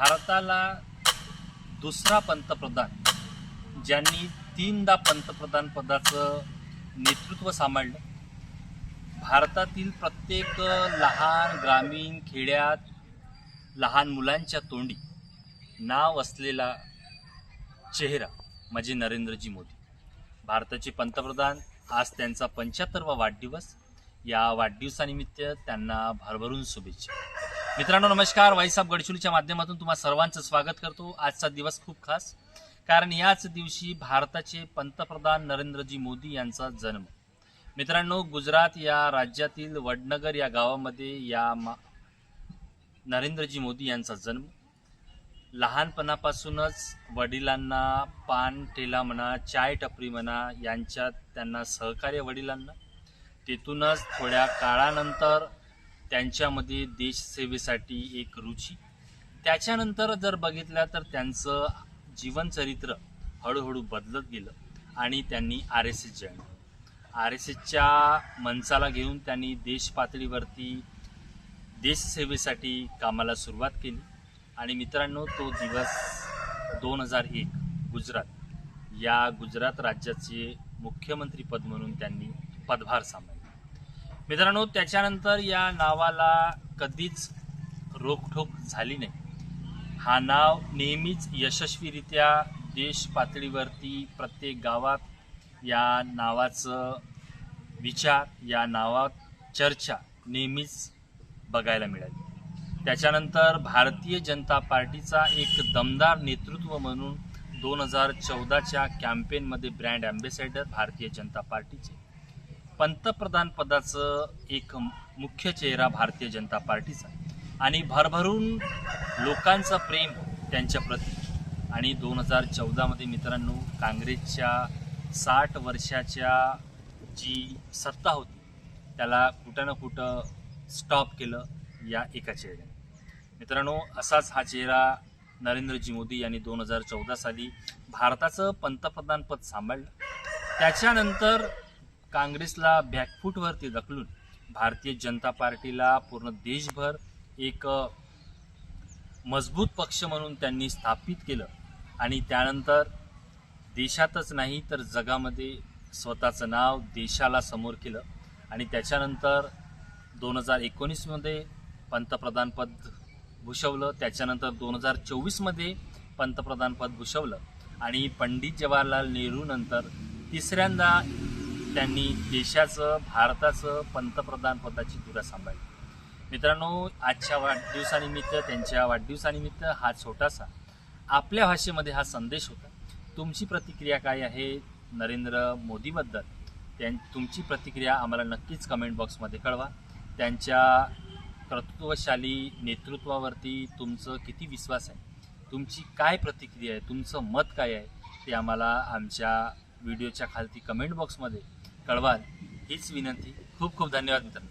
भारताला दुसरा पंतप्रधान ज्यांनी तीनदा पंतप्रधान पदाचं नेतृत्व सांभाळलं. भारतातील प्रत्येक लहान ग्रामीण खेड्यात लहान मुलांच्या तोंडी नाव असलेला चेहरा म्हणजे नरेंद्रजी मोदी. भारताचे पंतप्रधान आज त्यांचा पंच्याहत्तरवा वाढदिवस. या वाढदिवसानिमित्त त्यांना भरभरून शुभेच्छा. मित्रांनो नमस्कार. वाईसाब गडचिरोलीच्या माध्यमातून तुम्हा सर्वांचं स्वागत करतो. आजचा दिवस खूप खास कारण याच दिवशी भारताचे पंतप्रधान नरेंद्रजी मोदी यांचा जन्म. मित्रांनो गुजरात या राज्यातील वडनगर या गावामध्ये या मा नरेंद्रजी मोदी यांचा जन्म. लहानपणापासूनच वडिलांना पान ठेला म्हणा चाय टपरी म्हणा यांच्यात त्यांना सहकार्य वडिलांना. तिथूनच थोड्या काळानंतर त्यांच्यामध्ये देशसेवेसाठी एक रुची. त्याच्यानंतर जर बघितलं तर त्यांचं जीवनचरित्र हळूहळू बदलत गेलं आणि त्यांनी R S S join R S एसच्या मनसाला घेऊन त्यांनी देश पातळीवरती देशसेवेसाठी कामाला सुरुवात केली. आणि मित्रांनो तो दिवस दोन हजार एक गुजरात या गुजरात राज्याचे मुख्यमंत्रीपद म्हणून त्यांनी पदभार सांभाळला. मित्रांनो त्याच्यानंतर या नावाला कधीच रोखठोक झाली नाही. हा नाव नेहमीच यशस्वीरित्या देश पातळीवरती प्रत्येक गावात या नावाचं विचार या नावात चर्चा नेहमीच बघायला मिळाली. त्याच्यानंतर भारतीय जनता पार्टीचा एक दमदार नेतृत्व म्हणून दोन हजार चौदाच्या कॅम्पेनमध्ये ब्रँड ॲम्बेसेडर भारतीय जनता पार्टीचे. पंतप्रधान पदाचं एक मुख्य चेहरा भारतीय जनता पार्टीचा आणि भरभरून लोकांचं प्रेम त्यांच्या प्रती. आणि दोन हजार चौदामध्ये मित्रांनो काँग्रेसच्या साठ वर्षाच्या जी सत्ता होती त्याला कुठं ना कुठं स्टॉप केलं या एका चेहऱ्याने. मित्रांनो असाच हा चेहरा नरेंद्रजी मोदी यांनी दोन हजार चौदा साली भारताचं पंतप्रधानपद सांभाळलं. त्याच्यानंतर काँग्रेसला बॅकफूटवरती ढकलून भारतीय जनता पार्टीला पूर्ण देशभर एक मजबूत पक्ष म्हणून त्यांनी स्थापित केलं. आणि त्यानंतर देशातच नाही तर जगामध्ये स्वतःचं नाव देशाला समोर केलं. आणि त्याच्यानंतर दोन हजार एकोणीसमध्ये पंतप्रधानपद भूषवलं त्याच्यानंतर दोन हजार चोवीसमध्ये पंतप्रधानपद भूषवलं. आणि पंडित जवाहरलाल नेहरूनंतर तिसऱ्यांदा त्यांनी देशाचं भारताचं पंतप्रधान पदाची धुरा सांभाळली. मित्रांनो आजच्या वाढदिवसानिमित्त त्यांच्या वाढदिवसानिमित्त हा छोटासा आपल्या भाषेमध्ये हा संदेश होता. तुमची प्रतिक्रिया काय आहे नरेंद्र मोदीबद्दल? त्यां तुमची प्रतिक्रिया आम्हाला नक्कीच कमेंट बॉक्समध्ये कळवा. त्यांच्या कर्तृत्वशाली नेतृत्वावरती तुमचं किती विश्वास आहे? तुमची काय प्रतिक्रिया आहे? तुमचं मत काय आहे? ते आम्हाला आमच्या व्हिडिओच्या खालती कमेंट बॉक्समध्ये कळवाल. हीच विनंती. खूप खूप धन्यवाद मित्रांनो.